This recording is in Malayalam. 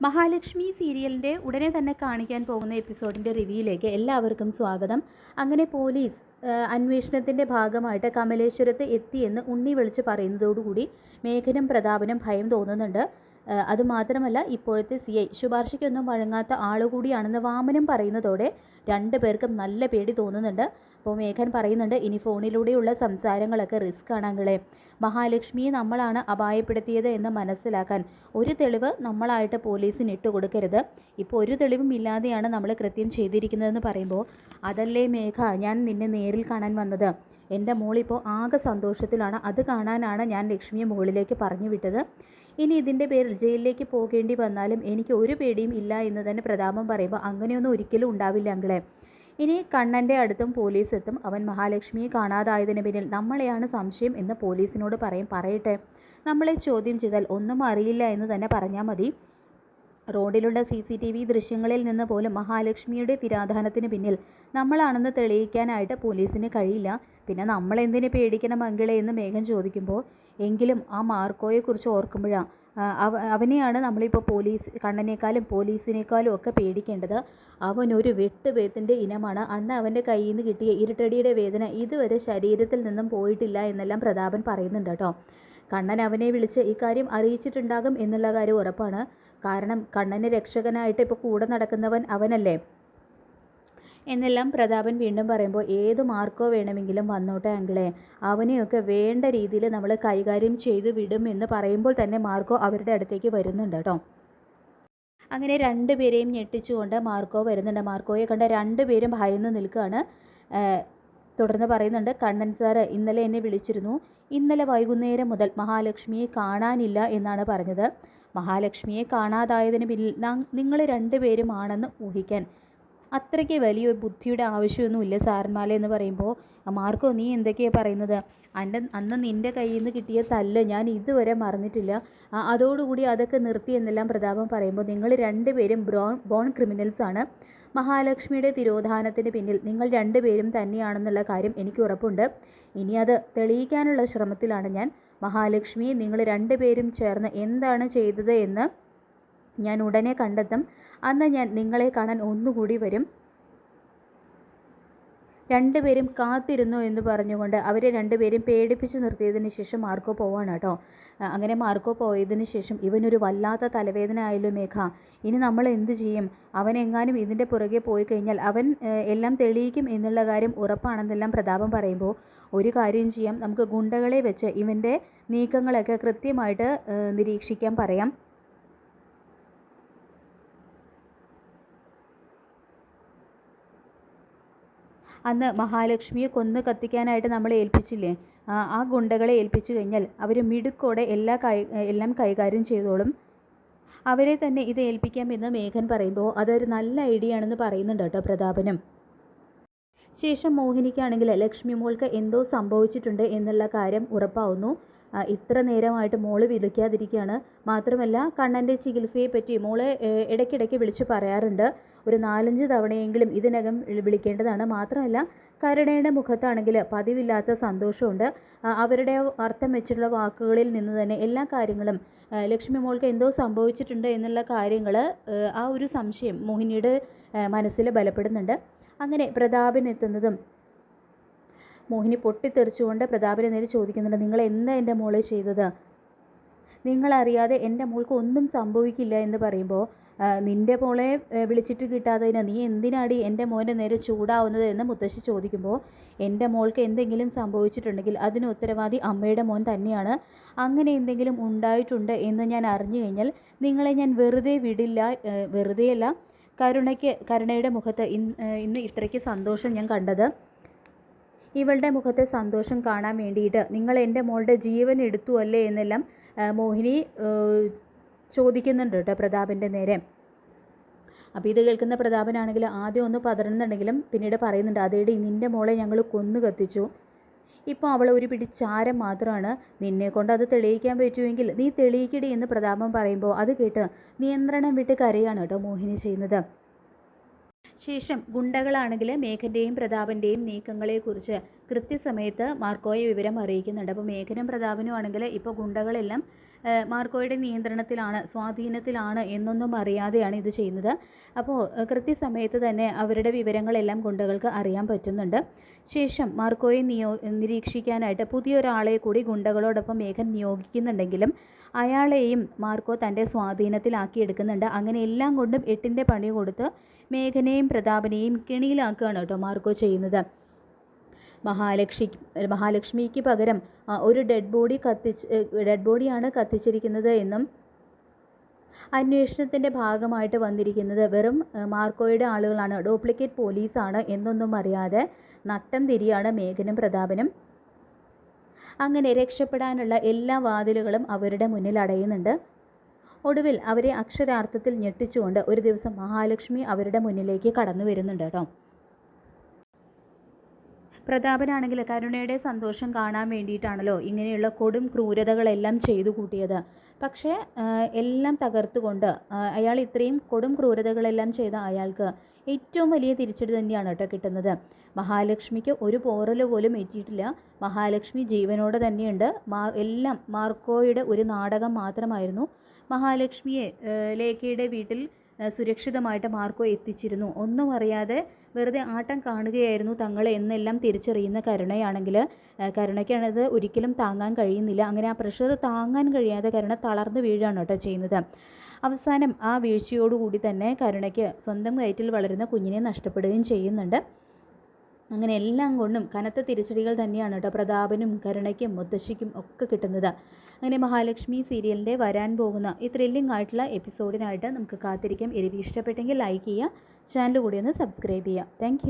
മഹാലക്ഷ്മി സീരിയലിന്റെ ഉടനെ തന്നെ കാണിക്കാൻ പോകുന്ന എപ്പിസോഡിന്റെ റിവ്യൂയിലേക്ക് എല്ലാവർക്കും സ്വാഗതം. അങ്ങനെ പോലീസ് അന്വേഷണത്തിന്റെ ഭാഗമായിട്ട് കമലേശ്വരത്ത് എത്തിയെന്ന് ഉണ്ണി വിളിച്ച് പറയുന്നതോടുകൂടി മേഘനും പ്രതാപനും ഭയം തോന്നുന്നുണ്ട്. അതുമാത്രമല്ല ഇപ്പോഴത്തെ സി ഐ ശുപാർശയ്ക്കൊന്നും വഴങ്ങാത്ത ആളുകൂടിയാണെന്ന് വാമനം പറയുന്നതോടെ രണ്ടു പേർക്കും നല്ല പേടി തോന്നുന്നുണ്ട്. അപ്പോൾ മേഘൻ പറയുന്നുണ്ട് ഇനി ഫോണിലൂടെയുള്ള സംസാരങ്ങളൊക്കെ റിസ്ക് ആണെങ്കിലേ മഹാലക്ഷ്മിയെ നമ്മളാണ് അപായപ്പെടുത്തിയത് എന്ന് മനസ്സിലാക്കാൻ ഒരു തെളിവ് നമ്മളായിട്ട് പോലീസിന് ഇട്ട് കൊടുക്കരുത്. ഇപ്പോൾ ഒരു തെളിവും ഇല്ലാതെയാണ് നമ്മൾ കൃത്യം ചെയ്തിരിക്കുന്നതെന്ന് പറയുമ്പോൾ അതല്ലേ മേഘ ഞാൻ നിന്നെ നേരിൽ കാണാൻ വന്നത്. എന്റെ മോളിപ്പോൾ ആകെ സന്തോഷത്തിലാണ്. അത് കാണാനാണ് ഞാൻ ലക്ഷ്മിയെ മുകളിലേക്ക് പറഞ്ഞു വിട്ടത്. ഇനി ഇതിന്റെ പേരിൽ ജയിലിലേക്ക് പോകേണ്ടി വന്നാലും എനിക്ക് ഒരു പേടിയും ഇല്ല എന്ന് തന്നെ പ്രതാപം പറയുമ്പോൾ അങ്ങനെയൊന്നും ഒരിക്കലും ഉണ്ടാവില്ല അങ്കിളെ. ഇനി കണ്ണന്റെ അടുത്തും പോലീസ് എത്തും അവൻ മഹാലക്ഷ്മിയെ കാണാതായതിന് പിന്നിൽ നമ്മളെയാണ് സംശയം എന്ന് പോലീസിനോട് പറയും. പറയട്ടെ. നമ്മളെ ചോദ്യം ചെയ്താൽ ഒന്നും അറിയില്ല എന്ന് തന്നെ പറഞ്ഞാൽ മതി. റോഡിലുള്ള സി സി ടി വി ദൃശ്യങ്ങളിൽ നിന്ന് പോലും മഹാലക്ഷ്മിയുടെ തിരാധാനത്തിന് പിന്നിൽ നമ്മളാണെന്ന് തെളിയിക്കാനായിട്ട് പോലീസിന് കഴിയില്ല. പിന്നെ നമ്മളെന്തിനു പേടിക്കണം അങ്കിളെ എന്ന് മേഘം ചോദിക്കുമ്പോൾ എങ്കിലും ആ മാർക്കോയെക്കുറിച്ച് ഓർക്കുമ്പോഴാണ് അവനെയാണ് നമ്മളിപ്പോൾ പോലീസ് കണ്ണനേക്കാളും പോലീസിനേക്കാളും ഒക്കെ പേടിക്കേണ്ടത്. അവനൊരു വെട്ടുവേത്തിന്റെ ഇനമാണ്. അന്ന് അവന്റെ കയ്യിൽ നിന്ന് കിട്ടിയ ഇരുട്ടടിയുടെ വേദന ഇതുവരെ ശരീരത്തിൽ നിന്നും പോയിട്ടില്ല എന്നെല്ലാം പ്രതാപൻ പറയുന്നുണ്ട് കേട്ടോ. കണ്ണൻ അവനെ വിളിച്ച് ഇക്കാര്യം അറിയിച്ചിട്ടുണ്ടാകും എന്നുള്ള കാര്യം ഉറപ്പാണ്. കാരണം കണ്ണന് രക്ഷകനായിട്ട് ഇപ്പോൾ കൂടെ നടക്കുന്നവൻ അവനല്ലേ. എന്നെല്ലാം പ്രതാപൻ വീണ്ടും പറയുമ്പോൾ ഏത് മാർക്കോ വേണമെങ്കിലും വന്നോട്ടെ അങ്കിളെ. അവനെയൊക്കെ വേണ്ട രീതിയിൽ നമ്മൾ കൈകാര്യം ചെയ്ത് വിടും എന്ന് പറയുമ്പോൾ തന്നെ മാർക്കോ അവരുടെ അടുത്തേക്ക് വരുന്നുണ്ട് കേട്ടോ. അങ്ങനെ രണ്ടുപേരെയും ഞെട്ടിച്ചുകൊണ്ട് മാർക്കോ വരുന്നുണ്ട്. മാർക്കോയെ കണ്ട രണ്ടുപേരും ഭയന്ന് നിൽക്കുകയാണ്. തുടർന്ന് പറയുന്നുണ്ട് കണ്ണൻ സാറ് ഇന്നലെ എന്നെ വിളിച്ചിരുന്നു. ഇന്നലെ വൈകുന്നേരം മുതൽ മഹാലക്ഷ്മിയെ കാണാനില്ല എന്നാണ് പറഞ്ഞത്. മഹാലക്ഷ്മിയെ കാണാതായതിന് പിന്നിൽ നിങ്ങൾ രണ്ടുപേരുമാണെന്ന് ഊഹിക്കാൻ അത്രയ്ക്ക് വലിയ ബുദ്ധിയുടെ ആവശ്യമൊന്നുമില്ല സാറന്മാരെ എന്ന് പറയുമ്പോൾ. മാർക്കോ നീ എന്തൊക്കെയാണ് പറയുന്നത്? അന്റെ അന്ന് നിന്റെ കയ്യിൽ നിന്ന് കിട്ടിയ തല്ല് ഞാൻ ഇതുവരെ മറന്നിട്ടില്ല. അതോടുകൂടി അതൊക്കെ നിർത്തി എന്നെല്ലാം പ്രതാപം പറയുമ്പോൾ നിങ്ങൾ രണ്ടുപേരും ബ്രോൺ ബോൺ ക്രിമിനൽസ് ആണ്. മഹാലക്ഷ്മിയുടെ തിരോധാനത്തിന് പിന്നിൽ നിങ്ങൾ രണ്ടുപേരും തന്നെയാണെന്നുള്ള കാര്യം എനിക്ക് ഉറപ്പുണ്ട്. ഇനി അത് തെളിയിക്കാനുള്ള ശ്രമത്തിലാണ് ഞാൻ. മഹാലക്ഷ്മി നിങ്ങൾ രണ്ടുപേരും ചേർന്ന് എന്താണ് ചെയ്തത് എന്ന് ഞാൻ ഉടനെ കണ്ടെത്തും. അന്ന് ഞാൻ നിങ്ങളെ കാണാൻ ഒന്നുകൂടി വരും. രണ്ടുപേരും കാത്തിരുന്നു എന്ന് പറഞ്ഞുകൊണ്ട് അവരെ രണ്ടുപേരും പേടിപ്പിച്ച് നിർത്തിയതിന് ശേഷം മാർക്കോ പോവാണ് കേട്ടോ. അങ്ങനെ മാർക്കോ പോയതിന് ശേഷം ഇവനൊരു വല്ലാത്ത തലവേദന ആയാലും മേഘ. ഇനി നമ്മൾ എന്ത് ചെയ്യും? അവൻ എങ്ങാനും ഇതിന്റെ പുറകെ പോയി കഴിഞ്ഞാൽ അവൻ എല്ലാം തെളിയിക്കും എന്നുള്ള കാര്യം ഉറപ്പാണെന്നെല്ലാം പ്രതാപം പറയുമ്പോൾ ഒരു കാര്യം ചെയ്യാം. നമുക്ക് ഗുണ്ടകളെ വെച്ച് ഇവന്റെ നീക്കങ്ങളൊക്കെ കൃത്യമായിട്ട് നിരീക്ഷിക്കാൻ പറയാം. അന്ന് മഹാലക്ഷ്മിയെ കൊന്ന് കത്തിക്കാനായിട്ട് നമ്മളെ ഏൽപ്പിച്ചില്ലേ? ആ ഗുണ്ടകളെ ഏൽപ്പിച്ചു കഴിഞ്ഞാൽ അവർ മിടുക്കോടെ എല്ലാ കൈ എല്ലാം കൈകാര്യം ചെയ്തോളും. അവരെ തന്നെ ഇത് ഏൽപ്പിക്കാമെന്ന് മേഘൻ പറയുമ്പോൾ അതൊരു നല്ല ഐഡിയ ആണെന്ന് പറയുന്നുണ്ട് കേട്ടോ പ്രതാപനും. ശേഷം മോഹിനിക്കാണെങ്കിൽ ലക്ഷ്മി മോൾക്ക് എന്തോ സംഭവിച്ചിട്ടുണ്ട് എന്നുള്ള കാര്യം ഉറപ്പാവുന്നു. ഇത്ര നേരമായിട്ട് മോൾ വിളിക്കാതിരിക്കുകയാണ്. മാത്രമല്ല കണ്ണന്റെ ചികിത്സയെപ്പറ്റി മോളെ ഏഹ്, ഇടയ്ക്കിടയ്ക്ക് വിളിച്ച് പറയാറുണ്ട്. ഒരു നാലഞ്ച് തവണയെങ്കിലും ഇതിനകം വിളിക്കേണ്ടതാണ്. മാത്രമല്ല കരുണയുടെ മുഖത്താണെങ്കിൽ പതിവില്ലാത്ത സന്തോഷമുണ്ട്. അവരുടെ അർത്ഥം വെച്ചിട്ടുള്ള വാക്കുകളിൽ നിന്ന് തന്നെ എല്ലാ കാര്യങ്ങളും ലക്ഷ്മി മോൾക്ക് എന്തോ സംഭവിച്ചിട്ടുണ്ട് എന്നുള്ള കാര്യങ്ങൾ ആ ഒരു സംശയം മോഹിനിയുടെ മനസ്സിൽ ബലപ്പെടുന്നുണ്ട്. അങ്ങനെ പ്രതാപൻ എത്തുന്നതും മോഹിനി പൊട്ടിത്തെറിച്ചുകൊണ്ട് പ്രതാപനെ നേരെ ചോദിക്കുന്നുണ്ട് നിങ്ങൾ എന്താ എന്റെ മോളെ ചെയ്തത്? നിങ്ങളറിയാതെ എന്റെ മോൾക്ക് ഒന്നും സംഭവിക്കില്ല എന്ന് പറയുമ്പോൾ നിന്റെ മോളെ വിളിച്ചിട്ട് കിട്ടാത്തതിന് നീ എന്തിനാടി എന്റെ മോന്റെ നേരെ ചൂടാവുന്നത് എന്ന് മുത്തശ്ശി ചോദിക്കുമ്പോൾ എന്റെ മോൾക്ക് എന്തെങ്കിലും സംഭവിച്ചിട്ടുണ്ടെങ്കിൽ അതിന് ഉത്തരവാദി അമ്മയുടെ മോൻ തന്നെയാണ്. അങ്ങനെ എന്തെങ്കിലും ഉണ്ടായിട്ടുണ്ട് എന്ന് ഞാൻ അറിഞ്ഞു കഴിഞ്ഞാൽ നിങ്ങളെ ഞാൻ വെറുതെ വിടില്ല വെറുതെയല്ല കരുണയ്ക്ക് കരുണയുടെ മുഖത്ത് ഇന്ന് ഇത്രയ്ക്ക് സന്തോഷം ഞാൻ കണ്ടത്. ഇവളുടെ മുഖത്തെ സന്തോഷം കാണാൻ വേണ്ടിയിട്ട് നിങ്ങൾ എന്റെ മോളുടെ ജീവൻ എടുത്തു അല്ലേ എന്നെല്ലാം മോഹിനി ചോദിക്കുന്നുണ്ട് കേട്ടോ പ്രതാപന്റെ നേരെ. അപ്പോൾ ഇത് കേൾക്കുന്ന പ്രതാപനാണെങ്കിൽ ആദ്യം ഒന്ന് പതറുന്നുണ്ടെങ്കിലും പിന്നീട് പറയുന്നുണ്ട് അതേടി നിന്റെ മോളെ ഞങ്ങൾ കൊന്നു കത്തിച്ചു. ഇപ്പോൾ അവൾ ഒരു പിടി ചാരം മാത്രമാണ് നിന്നെ കൊണ്ട് അത് തെളിയിക്കാൻ പറ്റുമെങ്കിൽ നീ തെളിയിക്കടി എന്ന് പ്രതാപം പറയുമ്പോൾ അത് കേട്ട് നിയന്ത്രണം വിട്ട് കരയാണ് കേട്ടോ മോഹിനി ചെയ്യുന്നത്. ശേഷം ഗുണ്ടകളാണെങ്കിൽ മേഘന്റെയും പ്രതാപന്റെയും നീക്കങ്ങളെക്കുറിച്ച് കൃത്യസമയത്ത് മാർക്കോയെ വിവരം അറിയിക്കുന്നുണ്ട്. അപ്പോൾ മേഘനും പ്രതാപനും ആണെങ്കിൽ ഇപ്പോൾ ഗുണ്ടകളെല്ലാം മാർക്കോയുടെ നിയന്ത്രണത്തിലാണ് സ്വാധീനത്തിലാണ് എന്നൊന്നും അറിയാതെയാണ് ഇത് ചെയ്യുന്നത്. അപ്പോൾ കൃത്യസമയത്ത് തന്നെ അവരുടെ വിവരങ്ങളെല്ലാം ഗുണ്ടകൾക്ക് അറിയാൻ പറ്റുന്നുണ്ട്. ശേഷം മാർക്കോയെ നിയോ നിരീക്ഷിക്കാനായിട്ട് പുതിയൊരാളെ കൂടി ഗുണ്ടകളോടൊപ്പം മേഘൻ നിയോഗിക്കുന്നുണ്ടെങ്കിലും അയാളെയും മാർക്കോ തന്റെ സ്വാധീനത്തിലാക്കി എടുക്കുന്നുണ്ട്. അങ്ങനെ എല്ലാം കൊണ്ടും എട്ടിന്റെ പണി കൊടുത്ത് മേഘനെയും പ്രതാപനെയും കെണിയിലാക്കുകയാണ് കേട്ടോ മാർക്കോ ചെയ്യുന്നത്. മഹാലക്ഷ്മി മഹാലക്ഷ്മിക്ക് പകരം ഒരു ഡെഡ് ബോഡി കത്തിച്ച് ഡെഡ് ബോഡിയാണ് കത്തിച്ചിരിക്കുന്നത് എന്നും അന്വേഷണത്തിന്റെ ഭാഗമായിട്ട് വന്നിരിക്കുന്നത് വെറും മാർക്കോയുടെ ആളുകളാണ്. ഡ്യൂപ്ലിക്കേറ്റ് പോലീസാണ് എന്നൊന്നും അറിയാതെ നട്ടം തിരിയാണ് മേഘനും പ്രതാപനും. അങ്ങനെ രക്ഷപ്പെടാനുള്ള എല്ലാ വാതിലുകളും അവരുടെ മുന്നിൽ അടയുന്നുണ്ട്. ഒടുവിൽ അവരെ അക്ഷരാർത്ഥത്തിൽ ഞെട്ടിച്ചുകൊണ്ട് ഒരു ദിവസം മഹാലക്ഷ്മി അവരുടെ മുന്നിലേക്ക് കടന്നു വരുന്നുണ്ട് കേട്ടോ. പ്രതാപനാണെങ്കിൽ കരുണയുടെ സന്തോഷം കാണാൻ വേണ്ടിയിട്ടാണല്ലോ ഇങ്ങനെയുള്ള കൊടും ക്രൂരതകളെല്ലാം ചെയ്തു കൂട്ടിയത്. പക്ഷേ എല്ലാം തകർത്തുകൊണ്ട് അയാൾ ഇത്രയും കൊടും ക്രൂരതകളെല്ലാം ചെയ്ത അയാൾക്ക് ഏറ്റവും വലിയ തിരിച്ചടി തന്നെയാണ് കേട്ടോ കിട്ടുന്നത്. മഹാലക്ഷ്മിക്ക് ഒരു പോറൽ പോലും ഏറ്റിട്ടില്ല മഹാലക്ഷ്മി ജീവനോട് തന്നെയുണ്ട്. മാ എല്ലാം മാർക്കോയുടെ ഒരു നാടകം മാത്രമായിരുന്നു. മഹാലക്ഷ്മിയെ ലേഖയുടെ വീട്ടിൽ സുരക്ഷിതമായിട്ട് മാർക്കോ എത്തിച്ചിരുന്നു. ഒന്നും അറിയാതെ വെറുതെ ആട്ടം കാണുകയായിരുന്നു തങ്ങളെ എന്നെല്ലാം തിരിച്ചറിയുന്ന കരുണയാണെങ്കിൽ. കരുണയ്ക്കാണത് ഒരിക്കലും താങ്ങാൻ കഴിയുന്നില്ല. അങ്ങനെ ആ പ്രഷർ താങ്ങാൻ കഴിയാതെ കരുണ തളർന്നു വീഴാണ് കേട്ടോ ചെയ്യുന്നത്. അവസാനം ആ വീഴ്ചയോടുകൂടി തന്നെ കരുണയ്ക്ക് സ്വന്തം വയറ്റിൽ വളരുന്ന കുഞ്ഞിനെ നഷ്ടപ്പെടുകയും ചെയ്യുന്നുണ്ട്. അങ്ങനെ എല്ലാം കൊണ്ടും കനത്ത തിരിച്ചടികൾ തന്നെയാണ് കേട്ടോ പ്രതാപനും കരുണയ്ക്കും മുത്തശ്ശിക്കും ഒക്കെ കിട്ടുന്നത്. അങ്ങനെ മഹാലക്ഷ്മി സീരിയലിന്റെ വരാൻ പോകുന്ന ഈ ത്രില്ലിംഗ് ആയിട്ടുള്ള എപ്പിസോഡിനായിട്ട് നമുക്ക് കാത്തിരിക്കാം. എരിവ് ഇഷ്ടപ്പെട്ടെങ്കിൽ ലൈക്ക് ചെയ്യുക ചാനൽ കൂടി ഒന്ന് സബ്സ്ക്രൈബ് ചെയ്യുക. താങ്ക്